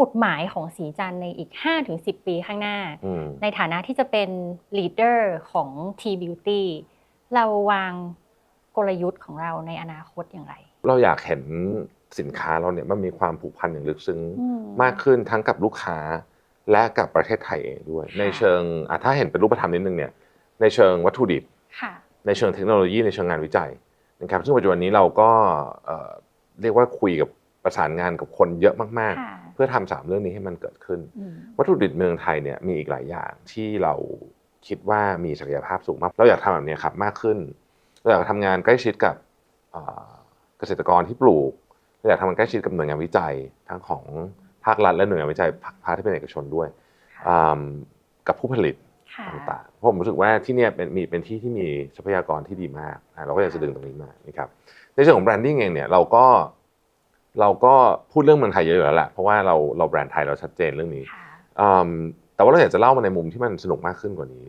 มุดหมายของสีจันทร์ในอีก 5-10 ปีข้างหน้าอืมในฐานะที่จะเป็น leader ของ T Beauty เราวางกลยุทธ์ของเราในอนาคตอย่างไร เราอยากเห็นสินค้าเราเนี่ยมันมีความผูกพันอย่างลึกซึ้งอืมมากขึ้นทั้งกับลูกค้าและกับประเทศไทยเองด้วยค่ะในเชิงอะถ้าเห็นเป็นรูปธรรมนิดนึงเนี่ยในเชิงวัตถุดิบค่ะในเชิงเทคโนโลยีในเชิงงานวิจัยนะครับซึ่งปัจจุบันนี้เราก็เอ่อเรียกว่าคุยกับประสานงานกับคนเยอะมากค่ะๆเพื่อทำสามเรื่องนี้ให้มันเกิดขึ้นอืมวัตถุดิบเมืองไทยเนี่ยมีอีกหลายอย่างที่เราคิดว่ามีศักยภาพสูงมาก เราอยากทำแบบนี้ครับมากขึ้นเราอยากทำงานใกล้ชิดกับเอ่อเกษตรกรที่ปลูกเราอยากทำงานใกล้ชิดกับหน่วยงานวิจัยทั้งของภาครัฐและหน่วยงานวิจัยภาคภาคที่เป็นเอกชนด้วยค่ะอ่ากับผู้ผลิตค่ะต่างๆเพราะผมรู้สึกว่าที่เนี่ยเป็นมีเป็นที่ที่มีทรัพยากรที่ดีมากอะเราก็อยากจะดึงตรงนี้มานะครับในเชิงของแบรนดิ้งเองเนี่ยเราก็ เราก็พูดเรื่องเมืองไทยเยอะอยู่แล้วแหละเพราะว่าเราเราแบรนด์ไทยเราชัดเจนเรื่องนี้ค่ะอืมแต่ว่าเราอยากจะเล่ามาในมุมที่มันสนุกมากขึ้นกว่านี้